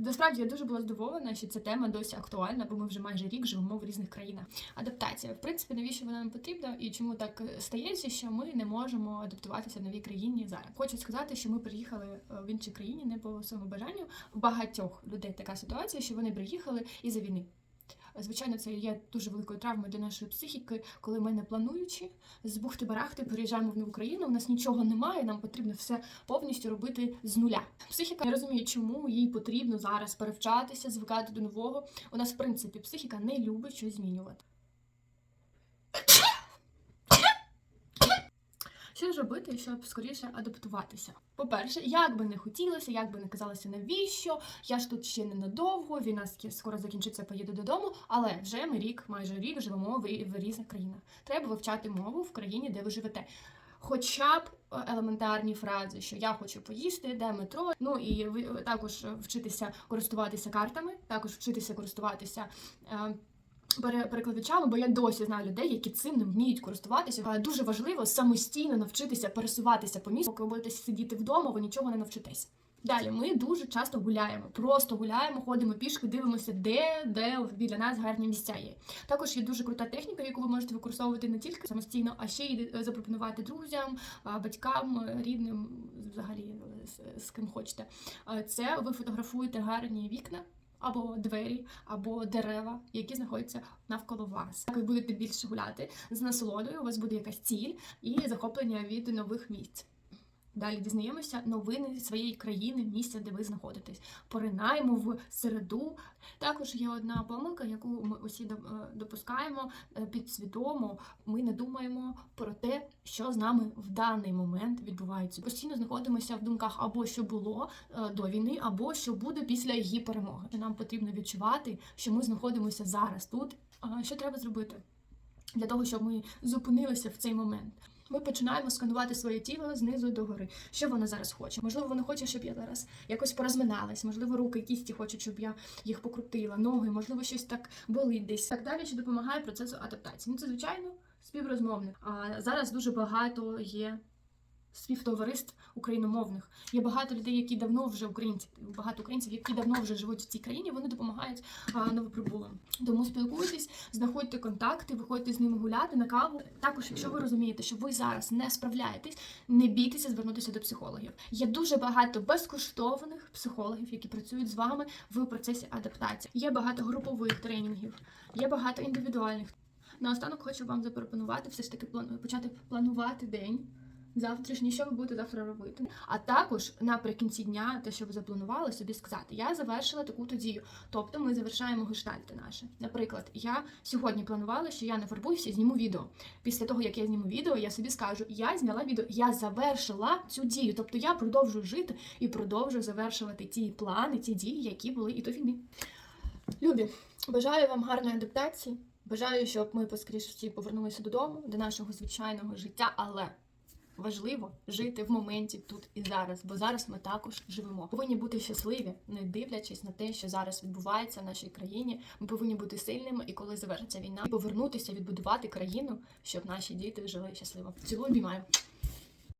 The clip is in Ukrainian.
Насправді я дуже була здивована, що ця тема досі актуальна, бо ми вже майже рік живемо в різних країнах. Адаптація, в принципі, навіщо вона нам потрібна і чому так стається, що ми не можемо адаптуватися в новій країні зараз. Хочу сказати, що ми приїхали е, в іншій країні не по своєму бажанню. В багатьох людей така ситуація, що вони приїхали із-за війни. Звичайно, це є дуже великою травмою для нашої психіки, коли ми не плануючи з бухти-барахти переїжджаємо в нову країну. У нас нічого немає, нам потрібно все повністю робити з нуля. Психіка не розуміє, чому їй потрібно зараз перевчатися, звикати до нового. У нас, в принципі, психіка не любить щось змінювати. Що ж робити, щоб скоріше адаптуватися? По-перше, як би не хотілося, як би не казалося, навіщо? Я ж тут ще ненадовго, війна скоро закінчиться, поїду додому. Але вже ми рік, майже рік живемо в, різних країнах. Треба вивчати мову в країні, де ви живете. Хоча б е, елементарні фрази, що я хочу поїсти, де метро. Ну і ви е, також вчитися користуватися картами, також вчитися користуватися. е, Перекладачами, бо я досі знаю людей, які цим не вміють користуватися. Дуже важливо самостійно навчитися пересуватися по місту. Ви будете сидіти вдома, ви нічого не навчитесь. Далі ми дуже часто гуляємо, просто гуляємо, ходимо пішки, дивимося, де, де біля нас гарні місця є. Також є дуже крута техніка, яку ви можете використовувати не тільки самостійно, а ще й е, запропонувати друзям, батькам, е, рідним, взагалі е, з, ким хочете. Це ви фотографуєте гарні вікна. Або двері, або дерева, які знаходяться навколо вас. Так ви будете більше гуляти з насолодою. У вас буде якась ціль і захоплення від нових місць. Далі дізнаємося новини своєї країни, місця, де ви знаходитесь. Поринаємо в середу. Також є одна помилка, яку ми усі е, допускаємо е, підсвідомо. Ми не думаємо про те, що з нами в даний момент відбувається. Постійно знаходимося в думках або що було е, до війни, або що буде після її перемоги. Нам потрібно відчувати, що ми знаходимося зараз тут. Що треба зробити для того, щоб ми зупинилися в цей момент? Ми починаємо сканувати своє тіло знизу до гори. Що воно зараз хоче? Можливо, воно хоче, щоб я зараз якось порозминалась, можливо, руки, кісті хочуть, щоб я їх покрутила, ноги, можливо, щось так болить десь. Так далі, що допомагає процесу адаптації. Ну, це звичайно співрозмовник. А зараз дуже багато є співтовариств україномовних. Є багато людей, які давно вже українці, багато українців, які давно вже живуть в цій країні. Вони допомагають а, новоприбулим. Тому спілкуйтесь, знаходьте контакти, виходьте з ними гуляти на каву. Також, якщо ви розумієте, що ви зараз не справляєтесь, не бійтеся звернутися до психологів. Є дуже багато безкоштовних психологів, які працюють з вами в процесі адаптації. Є багато групових тренінгів, є багато індивідуальних. Наостанок хочу вам запропонувати все ж таки плану- почати планувати день. Завтрашній, що ви будете завтра робити? А також наприкінці дня, те, що ви запланували, собі сказати, я завершила таку то дію. Тобто ми завершаємо гештальти наші. Наприклад, я сьогодні планувала, що я не фарбуюся, зніму відео. Після того, як я зніму відео, я собі скажу, я зняла відео, я завершила цю дію. Тобто я продовжую жити і продовжую завершувати ті плани, ті дії, які були і до війни. Любі, бажаю вам гарної адаптації. Бажаю, щоб ми поскоріше всі повернулися додому, до нашого звичайного життя, але важливо жити в моменті тут і зараз, бо зараз ми також живемо. Повинні бути щасливі, не дивлячись на те, що зараз відбувається в нашій країні. Ми повинні бути сильними, і коли завершиться війна, повернутися, відбудувати країну, щоб наші діти жили щасливо. Цілу обіймаю.